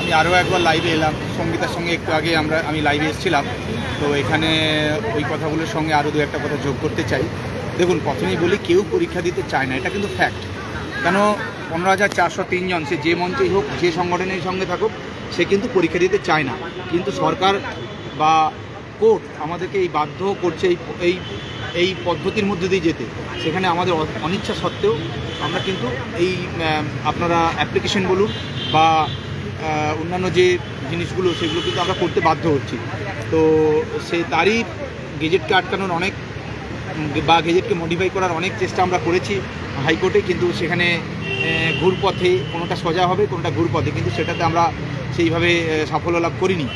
আমি আরও একবার লাইভে এলাম। সঙ্গীতার সঙ্গে একটু আগে আমরা আমি লাইভে এসেছিলাম। তো এখানে ওই কথাগুলোর সঙ্গে আরও দু একটা কথা যোগ করতে চাই। দেখুন, প্রথমেই বলি, কেউ পরীক্ষা দিতে চায় না। এটা কিন্তু ফ্যাক্ট কেন? পনেরো হাজার চারশো তিনজন সে যে মঞ্চেই হোক, যে সংগঠনের সঙ্গে থাকুক, সে কিন্তু পরীক্ষা দিতে চায় না। কিন্তু সরকার বা কোর্ট আমাদেরকে এই বাধ্য করছে এই এই এই পদ্ধতির মধ্যে দিয়ে যেতে। সেখানে আমাদের অনিচ্ছা সত্ত্বেও আমরা কিন্তু এই আপনারা অ্যাপ্লিকেশন বলুন বা অন্যান্য যে জিনিসগুলো সেগুলো কিন্তু আমরা করতে বাধ্য হচ্ছি। তো সে তারই গেজেটকে আটকানোর অনেক, বা গেজেটকে মডিফাই করার অনেক চেষ্টা আমরা করেছি হাইকোর্টে, কিন্তু সেখানে ঘুরপথে কোনোটা সোজা হবে, কোনোটা ঘুরপথে। কিন্তু সেটাতে আমরা সেইভাবে সাফল্য লাভ করিনি।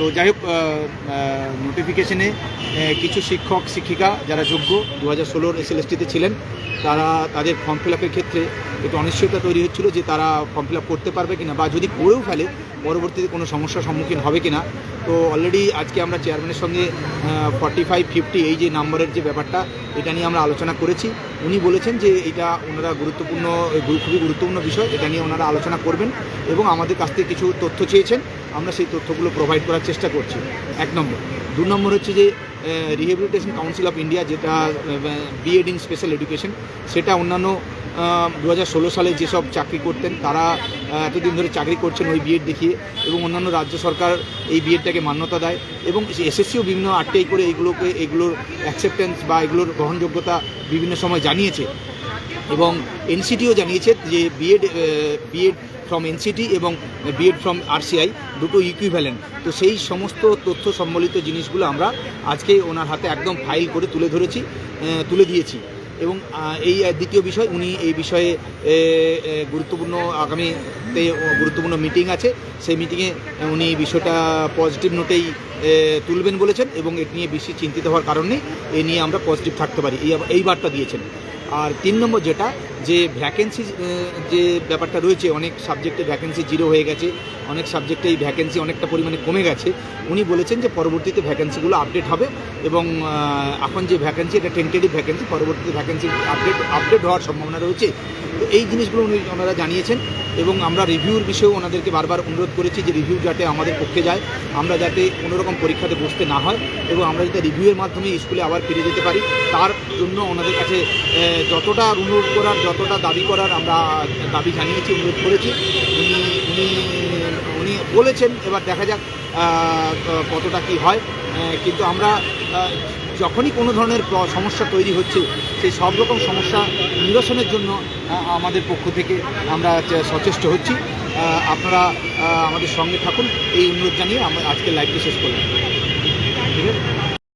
তো যাই হোক নোটিফিকেশনে কিছু শিক্ষক, শিক্ষিকা যারা যোগ্য দু হাজার ষোলোর এস ছিলেন, তারা তাদের ফর্ম ফিল আপের ক্ষেত্রে একটু অনিশ্চয়তা তৈরি হচ্ছিল যে তারা ফর্ম ফিল করতে পারবে কিনা বা যদি করেও ফেলে, পরবর্তীতে কোনো সমস্যার সম্মুখীন হবে কিনা। তো অলরেডি আজকে আমরা চেয়ারম্যানের সঙ্গে ফর্টি ফাইভ ফিফটি এই যে নাম্বারের যে ব্যাপারটা, এটা নিয়ে আমরা আলোচনা করেছি। উনি বলেছেন যে এটা ওনারা গুরুত্বপূর্ণ, খুবই গুরুত্বপূর্ণ বিষয়, এটা নিয়ে ওনারা আলোচনা করবেন এবং আমাদের কাছ থেকে কিছু তথ্য চেয়েছেন। আমরা সেই তথ্যগুলো প্রোভাইড করার চেষ্টা করছি। এক নম্বর। দু নম্বর হচ্ছে যে রিহেবিলিটেশন কাউন্সিল অফ ইন্ডিয়া যেটা বিএড ইন স্পেশাল এডুকেশন সেটা অন্যান্য দু হাজার ষোলো সালে যেসব চাকরি করতেন, তারা এতদিন ধরে চাকরি করছেন ওই বিএড দেখিয়ে এবং অন্যান্য রাজ্য সরকার এই বিএডটাকে মান্যতা দেয় এবং এসএসসিও বিভিন্ন আটটাই করে এগুলোকে, এগুলোর অ্যাকসেপ্টেন্স বা এগুলোর গ্রহণযোগ্যতা বিভিন্ন সময় জানিয়েছে। এবং এনসিটিও জানিয়েছে যে বিএড বিএড ফ্রম এনসিটি এবং বিএড ফ্রম আরসিআই দুটো ইকুইভ্যালেন্ট তো সেই সমস্ত তথ্য সম্বলিত জিনিসগুলো আমরা আজকে ওনার হাতে একদম ফাইল করে তুলে ধরেছি তুলে দিয়েছি। এবং এই দ্বিতীয় বিষয়, উনি এই বিষয়ে গুরুত্বপূর্ণ আগামীতে গুরুত্বপূর্ণ মিটিং আছে। সেই মিটিংয়ে উনি বিষয়টা পজিটিভ নোটেই তুলবেন বলেছেন এবং এটি নিয়ে বেশি চিন্তিত হওয়ার কারণ এ নিয়ে আমরা পজিটিভ থাকতে পারি। এই এই বার্তা দিয়েছেন। আর তিন নম্বর যেটা, যে ভ্যাকেন্সি যে ব্যাপারটা রয়েছে, অনেক সাবজেক্টে ভ্যাকেন্সি জিরো হয়ে গেছে, অনেক সাবজেক্টে এই ভ্যাকেন্সি অনেকটা পরিমাণে কমে গেছে, উনি বলেছেন যে পরবর্তীতে ভ্যাকেন্সিগুলো আপডেট হবে এবং এখন যে ভ্যাকেন্সি এটা টেন্টেটিভ ভ্যাকেন্সি পরবর্তীতে ভ্যাকেন্সি আপডেট আপডেট হওয়ার সম্ভাবনা রয়েছে। তো এই জিনিসগুলো উনি ওনারা জানিয়েছেন। এবং আমরা রিভিউর বিষয়েও ওনাদেরকে বারবার অনুরোধ করেছি যে রিভিউ যাতে আমাদের পক্ষে যায়, আমরা যাতে কোনোরকম পরীক্ষাতে বসতে না হয় এবং আমরা যাতে রিভিউয়ের মাধ্যমে স্কুলে আবার ফিরে যেতে পারি। তার জন্য ওনাদের কাছে যতটা অনুরোধ করার, যতটা দাবি করার আমরা দাবি জানিয়েছি, অনুরোধ করেছি। উনি উনি উনি বলেছেন, এবার দেখা যাক কতটা কি হয়। কিন্তু আমরা যখনই কোনো ধরনের সমস্যা তৈরি হচ্ছে, সেই সব রকম সমস্যা নিরসনের জন্য আমাদের পক্ষ থেকে আমরা সচেষ্ট হচ্ছি। আপনারা আমাদের সঙ্গে থাকুন। এই অনুরোধ জানিয়ে আমরা আজকে লাইভটি শেষ করলাম। ঠিক আছে?